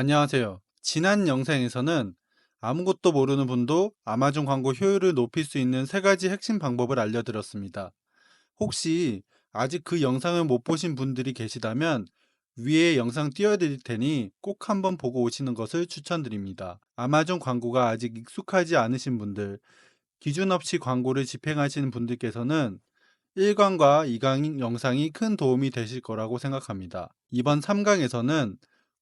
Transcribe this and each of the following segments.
안녕하세요. 지난 영상에서는 아무것도 모르는 분도 아마존 광고 효율을 높일 수 있는 세 가지 핵심 방법을 알려드렸습니다. 혹시 아직 그 영상을 못 보신 분들이 계시다면 위에 영상 띄워드릴 테니 꼭 한번 보고 오시는 것을 추천드립니다. 아마존 광고가 아직 익숙하지 않으신 분들, 기준 없이 광고를 집행하시는 분들께서는 1강과 2강 영상이 큰 도움이 되실 거라고 생각합니다. 이번 3강에서는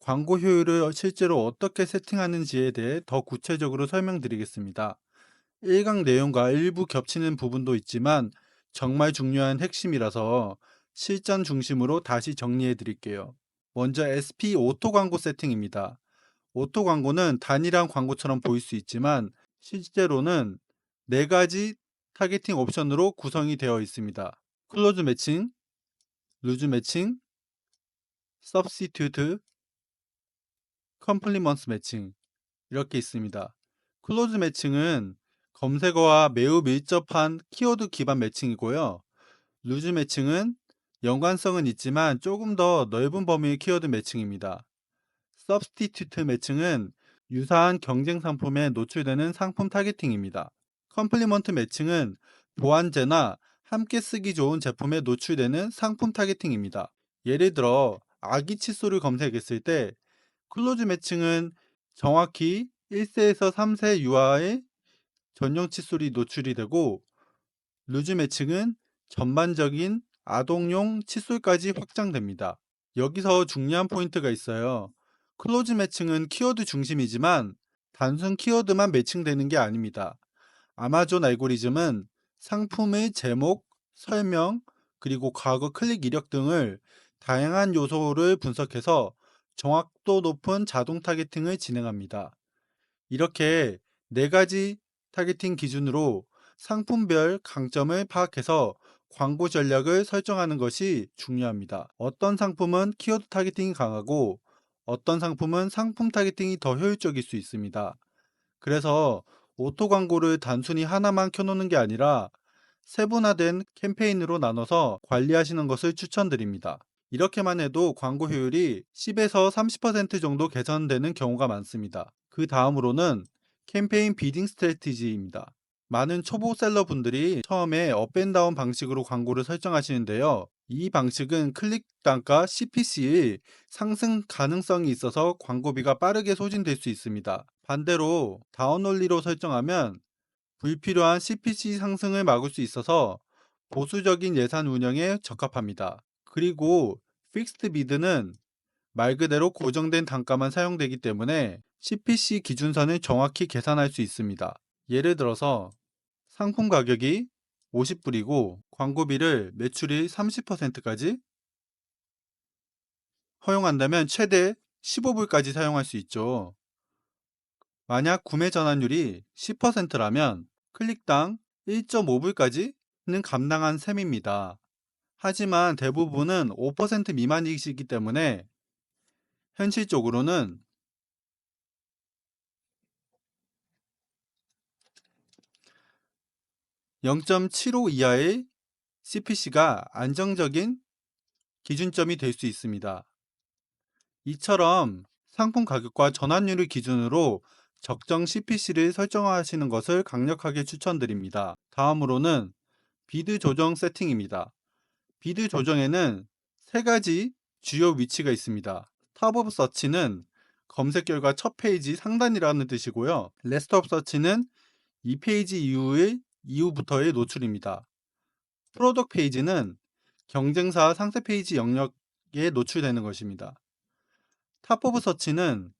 광고 효율을 실제로 어떻게 세팅하는지에 대해 더 구체적으로 설명드리겠습니다. 1강 내용과 일부 겹치는 부분도 있지만 정말 중요한 핵심이라서 실전 중심으로 다시 정리해 드릴게요. 먼저 SP 오토 광고 세팅입니다. 오토 광고는 단일한 광고처럼 보일 수 있지만 실제로는 4가지 타겟팅 옵션으로 구성이 되어 있습니다. 클로즈 매칭, 루즈 매칭, 서브스티튜트, 컴플리먼스 매칭 이렇게 있습니다. 클로즈 매칭은 검색어와 매우 밀접한 키워드 기반 매칭이고요. 루즈 매칭은 연관성은 있지만 조금 더 넓은 범위의 키워드 매칭입니다. 서브스티튜트 매칭은 유사한 경쟁 상품에 노출되는 상품 타겟팅입니다. 컴플리먼트 매칭은 보안제나 함께 쓰기 좋은 제품에 노출되는 상품 타겟팅입니다. 예를 들어 아기 칫솔을 검색했을 때 클로즈 매칭은 정확히 1세에서 3세 유아의 전용 칫솔이 노출이 되고 루즈 매칭은 전반적인 아동용 칫솔까지 확장됩니다. 여기서 중요한 포인트가 있어요. 클로즈 매칭은 키워드 중심이지만 단순 키워드만 매칭되는 게 아닙니다. 아마존 알고리즘은 상품의 제목, 설명, 그리고 과거 클릭 이력 등을 다양한 요소를 분석해서 정확도 높은 자동 타겟팅을 진행합니다. 이렇게 네 가지 타겟팅 기준으로 상품별 강점을 파악해서 광고 전략을 설정하는 것이 중요합니다. 어떤 상품은 키워드 타겟팅이 강하고 어떤 상품은 상품 타겟팅이 더 효율적일 수 있습니다. 그래서 오토 광고를 단순히 하나만 켜놓는 게 아니라 세분화된 캠페인으로 나눠서 관리하시는 것을 추천드립니다. 이렇게만 해도 광고 효율이 10에서 30% 정도 개선되는 경우가 많습니다. 그 다음으로는 캠페인 비딩 스트래티지입니다. 많은 초보 셀러 분들이 처음에 업앤다운 방식으로 광고를 설정하시는데요. 이 방식은 클릭 단가 CPC의 상승 가능성이 있어서 광고비가 빠르게 소진될 수 있습니다. 반대로 다운올리로 설정하면 불필요한 CPC 상승을 막을 수 있어서 보수적인 예산 운영에 적합합니다. 그리고 픽스드 비드는 말 그대로 고정된 단가만 사용되기 때문에 CPC 기준선을 정확히 계산할 수 있습니다. 예를 들어서 상품 가격이 50불이고 광고비를 매출이 30%까지 허용한다면 최대 15불까지 사용할 수 있죠. 만약 구매 전환율이 10%라면 클릭당 1.5불까지는 감당한 셈입니다. 하지만 대부분은 5% 미만이시기 때문에 현실적으로는 (0.75) 이하의 CPC가 안정적인 기준점이 될 수 있습니다. 이처럼 상품 가격과 전환율을 기준으로 적정 CPC를 설정하시는 것을 강력하게 추천드립니다. 다음으로는 비드 조정 세팅입니다. 비드 조정에는 세 가지 주요 위치가 있습니다. 탑 오브 서치는 검색 결과 첫 페이지 상단이라는 뜻이고요. 레스트 오브 서치는 이 페이지 이후의 이후부터의 노출입니다. 프로덕 페이지는 경쟁사 상세 페이지 영역에 노출되는 것입니다. 탑 오브 서치는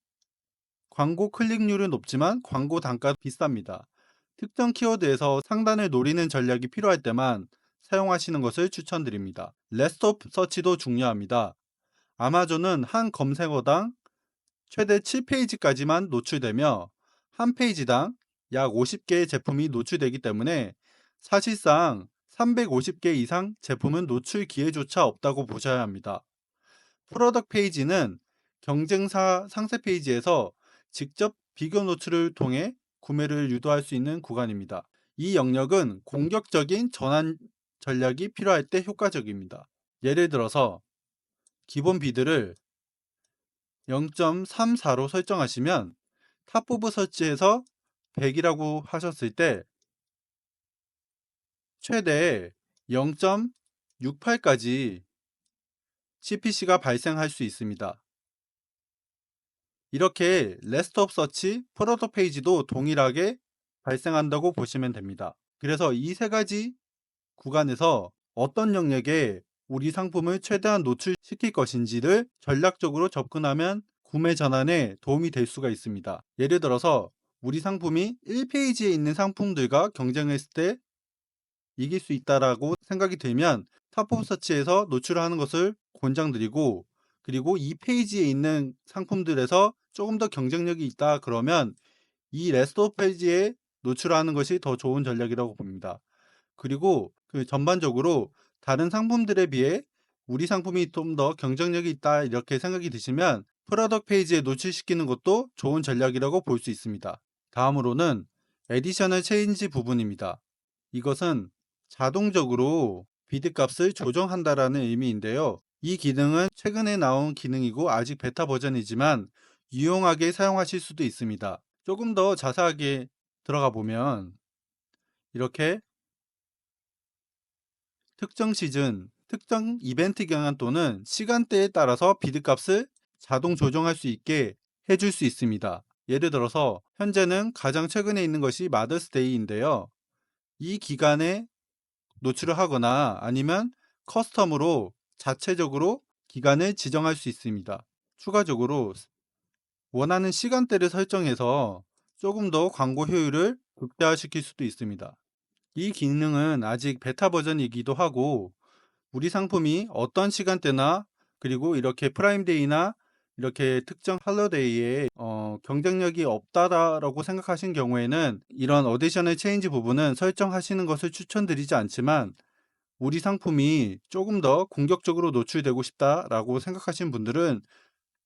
광고 클릭률은 높지만 광고 단가 비쌉니다. 특정 키워드에서 상단을 노리는 전략이 필요할 때만 사용하시는 것을 추천드립니다. 오브 서치도 중요합니다. 아마존은 한 검색어당 최대 7페이지까지만 노출되며 한 페이지당 약 50개의 제품이 노출되기 때문에 사실상 350개 이상 제품은 노출 기회조차 없다고 보셔야 합니다. 프로덕 페이지는 경쟁사 상세 페이지에서 직접 비교 노출을 통해 구매를 유도할 수 있는 구간입니다. 이 영역은 공격적인 전환 전략이 필요할 때 효과적입니다. 예를 들어서 기본 비드를 0.34로 설정하시면 탑 오브 서치에서 100이라고 하셨을 때 최대 0.68까지 CPC가 발생할 수 있습니다. 이렇게 레스트 오브 서치, 프로덕 페이지도 동일하게 발생한다고 보시면 됩니다. 그래서 이 세 가지 구간에서 어떤 영역에 우리 상품을 최대한 노출시킬 것인지를 전략적으로 접근하면 구매 전환에 도움이 될 수가 있습니다. 예를 들어서 우리 상품이 1페이지에 있는 상품들과 경쟁했을 때 이길 수 있다라고 생각이 들면 탑 오브 서치에서 노출하는 것을 권장드리고 그리고 이 페이지에 있는 상품들에서 조금 더 경쟁력이 있다 그러면 이 오브 페이지에 노출하는 것이 더 좋은 전략이라고 봅니다. 그리고 그 전반적으로 다른 상품들에 비해 우리 상품이 좀 더 경쟁력이 있다 이렇게 생각이 드시면 프로덕 페이지에 노출시키는 것도 좋은 전략이라고 볼 수 있습니다. 다음으로는 에디셔널 체인지 부분입니다. 이것은 자동적으로 비드 값을 조정한다라는 의미인데요. 이 기능은 최근에 나온 기능이고 아직 베타 버전이지만 유용하게 사용하실 수도 있습니다. 조금 더 자세하게 들어가 보면 이렇게 특정 시즌, 특정 이벤트 경향 또는 시간대에 따라서 비드 값을 자동 조정할 수 있게 해줄 수 있습니다. 예를 들어서 현재는 가장 최근에 있는 것이 마더스데이인데요. 이 기간에 노출을 하거나 아니면 커스텀으로 자체적으로 기간을 지정할 수 있습니다. 추가적으로 원하는 시간대를 설정해서 조금 더 광고 효율을 극대화시킬 수도 있습니다. 이 기능은 아직 베타 버전이기도 하고 우리 상품이 어떤 시간대나 그리고 이렇게 프라임데이나 이렇게 특정 할로데이에 어, 경쟁력이 없다라고 생각하신 경우에는 이런 어디셔널 체인지 부분은 설정하시는 것을 추천드리지 않지만 우리 상품이 조금 더 공격적으로 노출되고 싶다라고 생각하신 분들은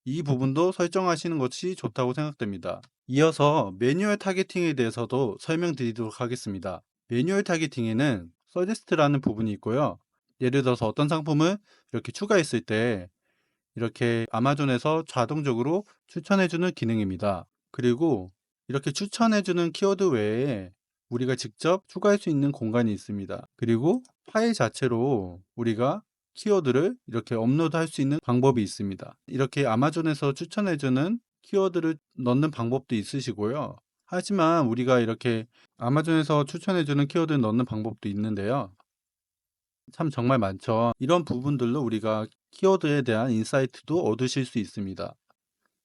이 부분도 설정하시는 것이 좋다고 생각됩니다. 이어서 매뉴얼 타겟팅에 대해서도 설명드리도록 하겠습니다. 매뉴얼 타겟팅에는 서제스트라는 부분이 있고요. 예를 들어서 어떤 상품을 이렇게 추가했을 때 이렇게 아마존에서 자동적으로 추천해주는 기능입니다. 그리고 이렇게 추천해주는 키워드 외에 우리가 직접 추가할 수 있는 공간이 있습니다. 그리고 파일 자체로 우리가 키워드를 이렇게 업로드할 수 있는 방법이 있습니다. 이렇게 아마존에서 추천해주는 키워드를 넣는 방법도 있으시고요. 하지만 우리가 이렇게 아마존에서 추천해주는 키워드를 넣는 방법도 있는데요. 참 정말 많죠. 이런 부분들로 우리가 키워드에 대한 인사이트도 얻으실 수 있습니다.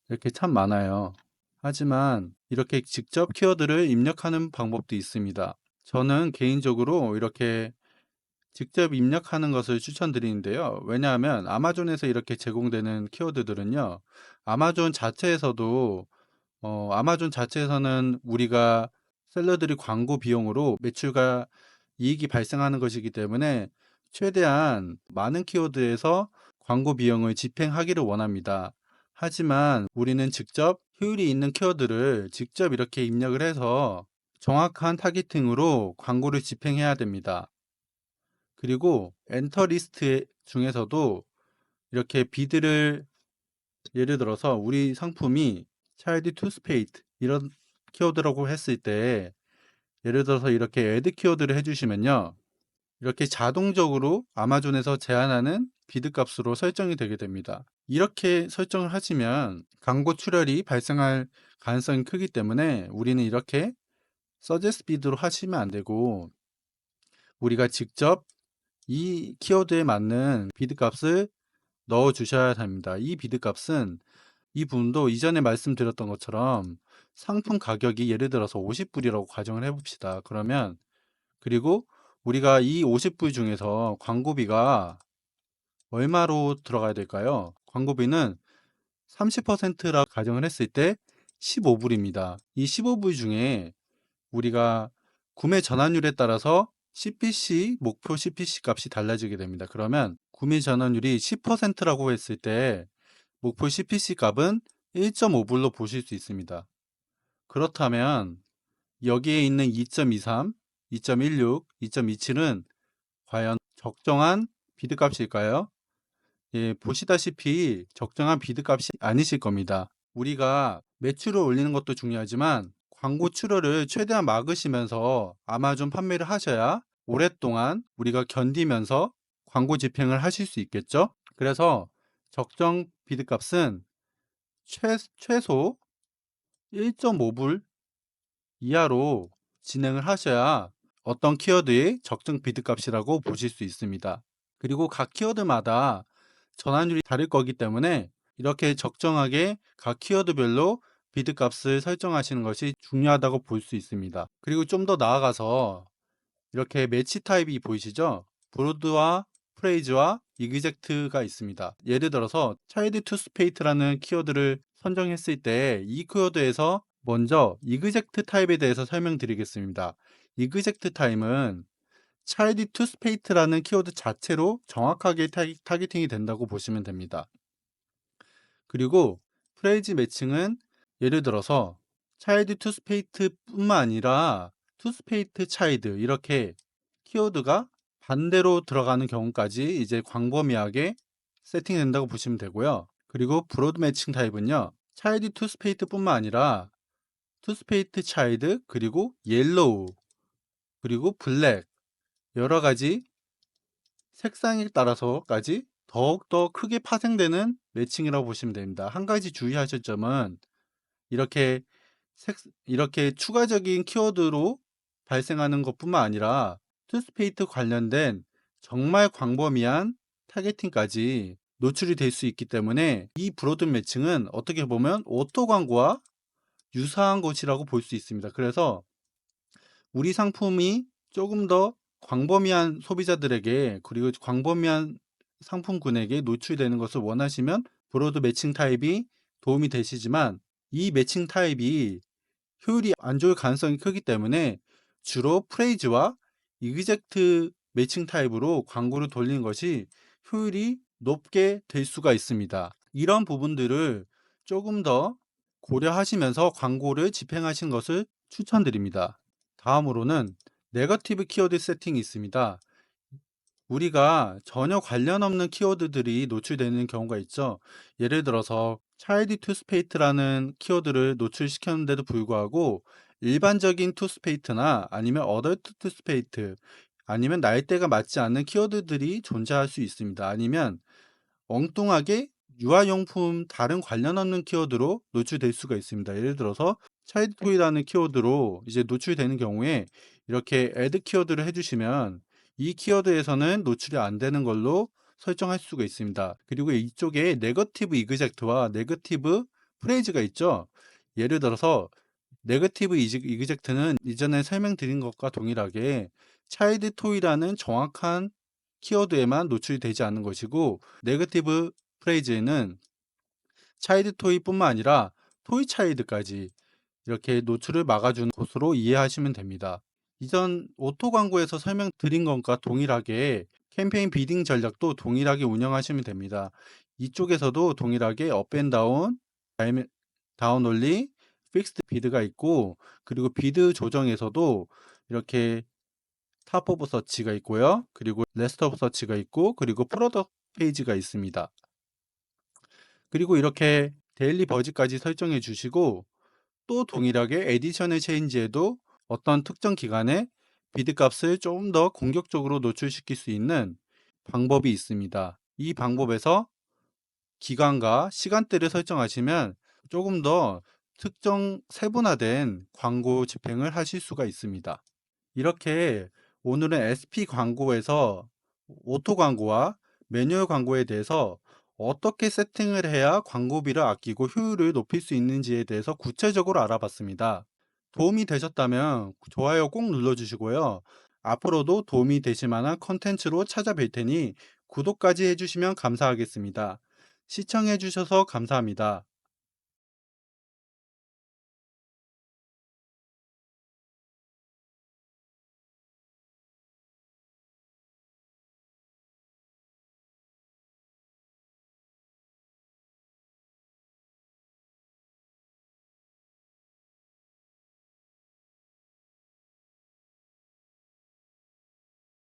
이렇게 참 많아요. 하지만 이렇게 직접 키워드를 입력하는 방법도 있습니다. 저는 개인적으로 이렇게 직접 입력하는 것을 추천드리는데요. 왜냐하면 아마존에서 이렇게 제공되는 키워드들은요. 아마존 자체에서도 어, 아마존 자체에서는 우리가 셀러들이 광고 비용으로 매출과 이익이 발생하는 것이기 때문에 최대한 많은 키워드에서 광고 비용을 집행하기를 원합니다. 하지만 우리는 직접 효율이 있는 키워드를 직접 이렇게 입력을 해서 정확한 타겟팅으로 광고를 집행해야 됩니다. 그리고 엔터 리스트 중에서도 이렇게 비드를 예를 들어서 우리 상품이 차일드 투스페이트 이런 키워드라고 했을 때 예를 들어서 이렇게 애드 키워드를 해주시면요. 이렇게 자동적으로 아마존에서 제한하는 비드 값으로 설정이 되게 됩니다. 이렇게 설정을 하시면 광고 출혈이 발생할 가능성이 크기 때문에 우리는 이렇게 서제스 비드로 하시면 안 되고 우리가 직접 이 키워드에 맞는 비드 값을 넣어 주셔야 합니다. 이 비드 값은 이 부분도 이전에 말씀드렸던 것처럼 상품 가격이 예를 들어서 50불이라고 가정을 해봅시다. 그러면 그리고 우리가 이 50불 중에서 광고비가 얼마로 들어가야 될까요? 광고비는 30%라 가정을 했을 때 15불입니다. 이 15불 중에 우리가 구매 전환율에 따라서 CPC, 목표 CPC 값이 달라지게 됩니다. 그러면 구매 전환율이 10%라고 했을 때 목표 CPC 값은 1.5불로 보실 수 있습니다. 그렇다면 여기에 있는 2.23, 2.16, 2.27은 과연 적정한 비드 값일까요? 예, 보시다시피 적정한 비드 값이 아니실 겁니다. 우리가 매출을 올리는 것도 중요하지만 광고 출혈을 최대한 막으시면서 아마존 판매를 하셔야 오랫동안 우리가 견디면서 광고 집행을 하실 수 있겠죠? 그래서 적정 비드값은 최, 최소 1.5불 이하로 진행을 하셔야 어떤 키워드의 적정 비드값이라고 보실 수 있습니다. 그리고 각 키워드마다 전환율이 다를 거기 때문에 이렇게 적정하게 각 키워드별로 비드값을 설정하시는 것이 중요하다고 볼 수 있습니다. 그리고 좀 더 나아가서 이렇게 매치 타입이 보이시죠? 브로드와 프레이즈와 이그젝트가 있습니다. 예를 들어서 차이드 투스페이트라는 키워드를 선정했을 때 이 키워드에서 먼저 이그젝트 타입에 대해서 설명드리겠습니다. 이그젝트 타입은 차이드 투스페이트라는 키워드 자체로 정확하게 타겟팅이 된다고 보시면 됩니다. 그리고 프레이즈 매칭은 예를 들어서 차이드 투스페이트 뿐만 아니라 투스페이트 차이드 이렇게 키워드가 반대로 들어가는 경우까지 이제 광범위하게 세팅된다고 보시면 되고요. 그리고 브로드 매칭 타입은요. 차이드 투스페이트 뿐만 아니라 투스페이트 차이드 그리고 옐로우 그리고 블랙 여러 가지 색상에 따라서까지 더욱더 크게 파생되는 매칭이라고 보시면 됩니다. 한 가지 주의하실 점은 이렇게 색, 이렇게 추가적인 키워드로 발생하는 것뿐만 아니라 투스페이트 관련된 정말 광범위한 타겟팅까지 노출이 될 수 있기 때문에 이 브로드 매칭은 어떻게 보면 오토 광고와 유사한 것이라고 볼 수 있습니다. 그래서 우리 상품이 조금 더 광범위한 소비자들에게 그리고 광범위한 상품군에게 노출되는 것을 원하시면 브로드 매칭 타입이 도움이 되시지만 이 매칭 타입이 효율이 안 좋을 가능성이 크기 때문에 주로 프레이즈와 이그젝트 매칭 타입으로 광고를 돌리는 것이 효율이 높게 될 수가 있습니다. 이런 부분들을 조금 더 고려하시면서 광고를 집행하신 것을 추천드립니다. 다음으로는 네거티브 키워드 세팅이 있습니다. 우리가 전혀 관련 없는 키워드들이 노출되는 경우가 있죠. 예를 들어서 차일드 투스페이트라는 키워드를 노출시켰는데도 불구하고 일반적인 투스페이트나 아니면 어덜트 투스페이트 아니면 나이대가 맞지 않는 키워드들이 존재할 수 있습니다. 아니면 엉뚱하게 유아용품 다른 관련 없는 키워드로 노출될 수가 있습니다. 예를 들어서 차일드 토이라는 키워드로 이제 노출되는 경우에 이렇게 애드 키워드를 해주시면 이 키워드에서는 노출이 안 되는 걸로 설정할 수가 있습니다. 그리고 이쪽에 네거티브 이그젝트와 네거티브 프레이즈가 있죠. 예를 들어서 네거티브 이그젝트는 이전에 설명드린 것과 동일하게 차일드 토이라는 정확한 키워드에만 노출이 되지 않는 것이고 네거티브 프레이즈는 차일드 토이뿐만 아니라 토이 차일드까지 이렇게 노출을 막아주는 것으로 이해하시면 됩니다. 이전 오토 광고에서 설명드린 것과 동일하게 캠페인 비딩 전략도 동일하게 운영하시면 됩니다. 이쪽에서도 동일하게 업앤다운, 다운 올리, 픽스드 비드가 있고 그리고 비드 조정에서도 이렇게 탑 오브 서치가 있고요. 그리고 레스트 오브 서치가 있고 그리고 프로덕트 페이지가 있습니다. 그리고 이렇게 데일리 버즈까지 설정해 주시고 또 동일하게 에디션을 체인지해도 어떤 특정 기간에 비드 값을 좀더 공격적으로 노출시킬 수 있는 방법이 있습니다. 이 방법에서 기간과 시간대를 설정하시면 조금 더 특정 세분화된 광고 집행을 하실 수가 있습니다. 이렇게 오늘은 SP 광고에서 오토 광고와 매뉴얼 광고에 대해서 어떻게 세팅을 해야 광고비를 아끼고 효율을 높일 수 있는지에 대해서 구체적으로 알아봤습니다. 도움이 되셨다면 좋아요 꼭 눌러주시고요. 앞으로도 도움이 되실 만한 컨텐츠로 찾아뵐 테니 구독까지 해주시면 감사하겠습니다. 시청해주셔서 감사합니다.